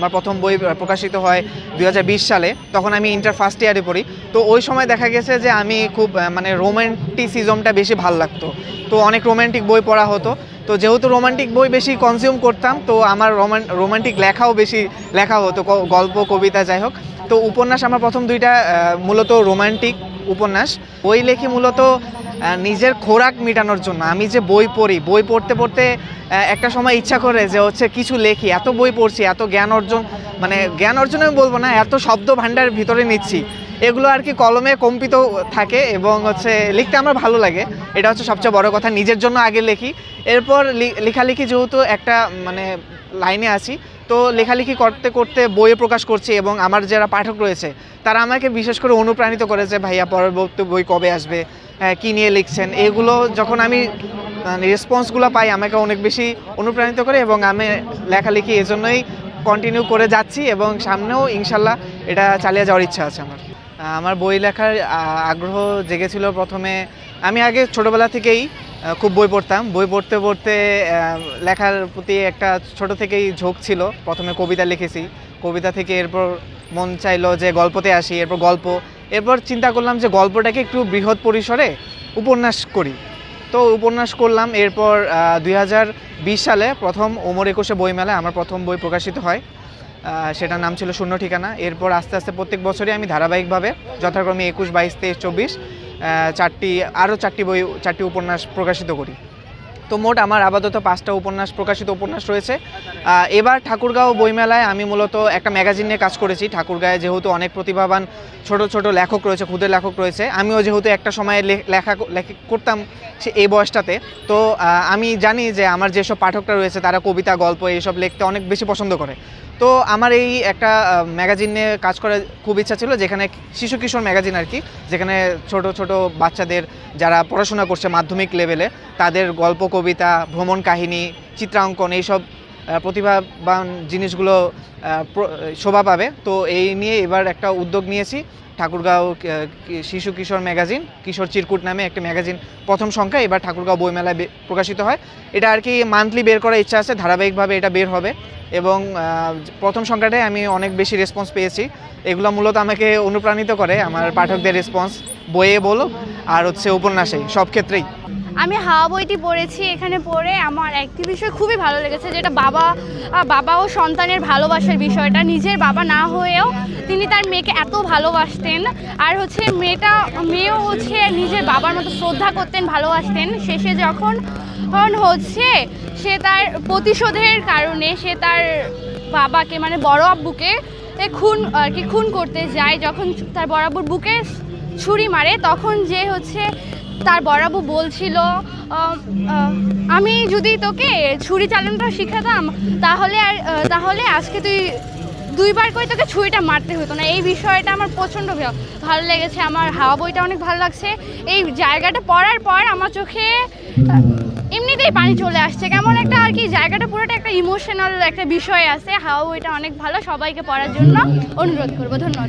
আমার প্রথম বই প্রকাশিত হয় দু হাজার বিশ সালে, তখন আমি ইন্টার ফার্স্ট ইয়ারে পড়ি। তো ওই সময় দেখা গেছে যে আমি খুব মানে রোমান্টিসিজমটা বেশি ভালো লাগতো। তো অনেক রোমান্টিক বই পড়া হতো। তো যেহেতু রোমান্টিক বই বেশি কনজিউম করতাম, তো আমার রোমান রোমান্টিক লেখাও বেশি লেখা হতো গল্প, কবিতা, যাই হোক। তো উপন্যাস আমার প্রথম দুইটা মূলত রোমান্টিক উপন্যাস। বই লেখি মূলত নিজের খোরাক মেটানোর জন্য। আমি যে বই পড়ি, বই পড়তে পড়তে একটা সময় ইচ্ছা করে যে হচ্ছে কিছু লেখি। এত বই পড়ছি, এত জ্ঞান অর্জন মানে জ্ঞান অর্জন আমি বলব না, এত শব্দ ভাণ্ডার ভিতরে নিচ্ছি। এগুলো আর কি কলমে কম্পিত থাকে এবং হচ্ছে লিখতে আমার ভালো লাগে। এটা হচ্ছে সবচেয়ে বড় কথা, নিজের জন্য আগে লিখি। এরপর লেখালেখি যেহেতু একটা মানে লাইনে আছি তো লেখালেখি করতে করতে বইয়ে প্রকাশ করছি এবং আমার যারা পাঠক রয়েছে তারা আমাকে বিশেষ করে অনুপ্রাণিত করেছে ভাইয়া পরবর্তী বই কবে আসবে? হ্যাঁ, কী নিয়ে লিখছেন? এগুলো যখন আমি রেসপন্সগুলো পাই আমাকে অনেক বেশি অনুপ্রাণিত করে এবং আমি লেখালেখি এজন্যই কন্টিনিউ করে যাচ্ছি এবং সামনেও ইনশাল্লাহ এটা চালিয়ে যাওয়ার ইচ্ছা আছে আমার। আমার বই লেখার আগ্রহ জেগেছিল প্রথমে আমি আগে ছোটবেলা থেকেই খুব বই পড়তাম। বই পড়তে পড়তে লেখার প্রতি একটা ছোট থেকেই ঝোঁক ছিল। প্রথমে কবিতা লিখেছি। কবিতা থেকে এরপর মন চাইলো যে গল্পতে আসি, এরপর গল্প। এরপর চিন্তা করলাম যে গল্পটাকে একটু বৃহৎ পরিসরে উপন্যাস করি। তো উপন্যাস করলাম এরপর দুই হাজার বিশ সালে প্রথম ওমর একুশে বইমেলায় আমার প্রথম বই প্রকাশিত হয়। সেটার নাম ছিল শূন্য ঠিকানা। এরপর আস্তে আস্তে প্রত্যেক বছরই আমি ধারাবাহিকভাবে, যথাক্রমে একুশ, বাইশ, তেইশ, চব্বিশ চারটি, আরও চারটি বই, চারটি উপন্যাস প্রকাশিত করি। তো মোট আমার আপাতত পাঁচটা উপন্যাস প্রকাশিত উপন্যাস রয়েছে। এবার ঠাকুরগাঁও বইমেলায় আমি মূলত একটা ম্যাগাজিন নিয়ে কাজ করেছি। ঠাকুরগাঁয়ে যেহেতু অনেক প্রতিভাবান ছোট ছোট লেখক রয়েছে ক্ষুদের লেখক রয়েছে, আমিও যেহেতু একটা সময়ে লেখা লেখা করতাম সে এই বয়সটাতে। তো আমি জানি যে আমার যেসব পাঠকরা রয়েছে, তারা কবিতা, গল্প, এইসব লিখতে অনেক বেশি পছন্দ করে। তো আমার এই একটা ম্যাগাজিন নিয়ে কাজ করার খুব ইচ্ছা ছিল, যেখানে শিশু কিশোর ম্যাগাজিন আর কি, যেখানে ছোট ছোট বাচ্চাদের যারা পড়াশোনা করছে মাধ্যমিক লেভেলে তাদের গল্প, কবিতা, ভ্রমণ কাহিনী, চিত্রাঙ্কন, এইসব প্রতিভাবান জিনিসগুলো শোভা পাবে। তো এই নিয়ে এবার একটা উদ্যোগ নিয়েছি। ঠাকুরগাঁও শিশু কিশোর ম্যাগাজিন, কিশোর চিরকুট নামে একটা ম্যাগাজিন প্রথম সংখ্যা এবার ঠাকুরগাঁও বইমেলায় প্রকাশিত হয়। এটা আর কি মান্থলি বের করার ইচ্ছা আছে, ধারাবাহিকভাবে এটা বের হবে এবং প্রথম সংখ্যাটায় আমি অনেক বেশি রেসপন্স পেয়েছি। এগুলো মূলত আমাকে অনুপ্রাণিত করে, আমার পাঠকদের রেসপন্স বইয়ে বলো আর হচ্ছে উপন্যাসেই, সব ক্ষেত্রেই। আমি হাওয়া বইটি পড়েছি এখানে পড়ে আমার একটি বিষয় খুবই ভালো লেগেছে, যেটা বাবা বাবা ও সন্তানের ভালোবাসার বিষয়টা। নিজের বাবা না হয়েও তিনি তার মেয়েকে এত ভালোবাসতেন, আর হচ্ছে মেয়েটা, মেয়েও হচ্ছে নিজের বাবার মতো শ্রদ্ধা করতেন, ভালোবাসতেন। শেষে যখন হচ্ছে সে তার প্রতিশোধের কারণে সে তার বাবাকে মানে বড় আব্বুকে খুন, আর কি খুন করতে যায়, যখন তার বরাবর বুকে ছুরি মারে, তখন যে হচ্ছে তার বড়াবু বলছিল আমি যদি তোকে ছুরি চালানোটা শিখাতাম, তাহলে আর তাহলে আজকে তুই দুইবার করে তোকে ছুরিটা মারতে হতো না। এই বিষয়টা আমার প্রচণ্ড ভালো লেগেছে। আমার হাওয়া বইটা অনেক ভালো লাগছে। এই জায়গাটা পড়ার পর আমার চোখে এমনিতেই পানি চলে আসছে। কেমন একটা আর কি, জায়গাটা পুরোটা একটা ইমোশনাল একটা বিষয় আছে। হাওয়া বইটা অনেক ভালো, সবাইকে পড়ার জন্য অনুরোধ করব। ধন্যবাদ।